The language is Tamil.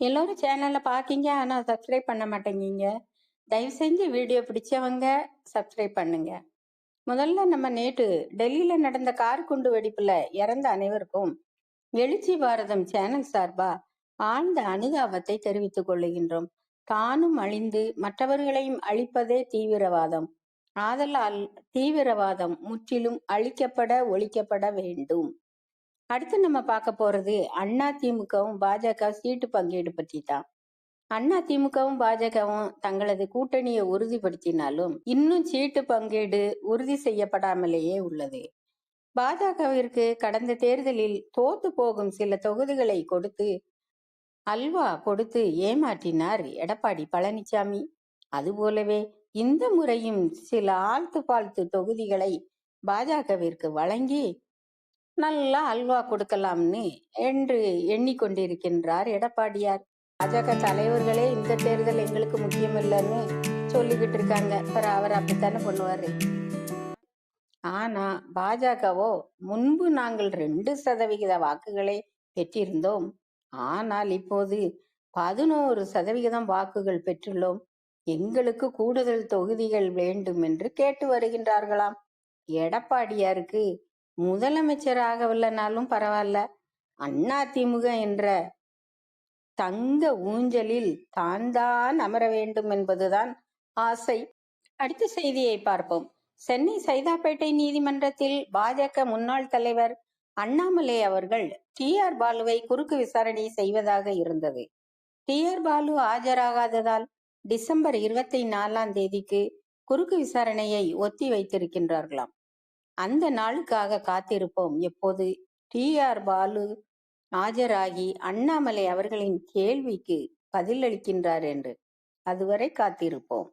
எல்லோரும் சேனல்ல பார்க்கீங்க ஆனால் சப்ஸ்கிரைப் பண்ண மாட்டேங்கிங்க தயவு செஞ்சு வீடியோ பிடிச்சவங்க சப்ஸ்கிரைப் பண்ணுங்க. முதல்ல நம்ம நேற்று டெல்லியில நடந்த கார் குண்டு வெடிப்பில் இறந்த அனைவருக்கும் எழுச்சி பாரதம் சேனல் சார்பா ஆழ்ந்த அனுதாபத்தை தெரிவித்துக் கொள்ளுகின்றோம். தானும் அழிந்து மற்றவர்களையும் அழிப்பதே தீவிரவாதம். ஆதலால் தீவிரவாதம் முற்றிலும் அழிக்கப்பட ஒழிக்கப்பட வேண்டும். அடுத்து நம்ம பார்க்க போறது அண்ணா திமுகவும் பாஜக சீட்டு பங்கீடு பற்றி தான் அண்ணா திமுகவும் பாஜகவும் தங்களது கூட்டணியை உறுதிப்படுத்தினாலும் இன்னும் சீட்டு பங்கீடு உறுதி செய்யப்படாமலேயே உள்ளது. பாஜகவிற்கு கடந்த தேர்தலில் தோத்து போகும் சில தொகுதிகளை கொடுத்து அல்வா கொடுத்து ஏமாற்றினார் எடப்பாடி பழனிசாமி அதுபோலவே இந்த முறையும் சில ஆழ்த்து பாழ்த்து தொகுதிகளை பாஜகவிற்கு வழங்கி நல்லா அல்வா கொடுக்கலாம்னு என்று எண்ணிக்கொண்டிருக்கின்றார் எடப்பாடியார். பாஜக தலைவர்களே இந்த தேர்தல் எங்களுக்கு முக்கியம் இல்லைன்னு சொல்லிக்கிட்டு இருக்காங்க. அப்புறம் அவர் அப்படித்தானே பண்ணுவாரு? ஆனா பாஜகவோ முன்பு நாங்கள் ரெண்டு சதவிகித வாக்குகளை பெற்றிருந்தோம். ஆனால் இப்போது பதினோரு சதவிகிதம் வாக்குகள் பெற்றுள்ளோம். எங்களுக்கு கூடுதல் தொகுதிகள் வேண்டும் என்று கேட்டு வருகின்றார்களாம். எடப்பாடியாருக்கு முதலமைச்சராகவில்லைனாலும் பரவாயில்ல. அண்ணா திமுக என்ற தங்க ஊஞ்சலில் தான் தான் அமர வேண்டும் என்பதுதான் ஆசை. அடுத்த செய்தியை பார்ப்போம். சென்னை சைதாப்பேட்டை நீதிமன்றத்தில் பாஜக முன்னாள் தலைவர் அண்ணாமலை அவர்கள் டி ஆர் பாலுவை குறுக்கு விசாரணை செய்வதாக இருந்தது. டி ஆர் பாலு ஆஜராகாததால் டிசம்பர் இருபத்தி நாலாம் தேதிக்கு குறுக்கு விசாரணையை ஒத்தி வைத்திருக்கின்றார்களாம். அந்த நாளுக்காக காத்திருப்போம். எப்போது? டி. ஆர். பாலு ஆஜராகி அண்ணாமலை அவர்களின் கேள்விக்கு பதிலளிக்கின்றார் என்று. அதுவரை காத்திருப்போம்.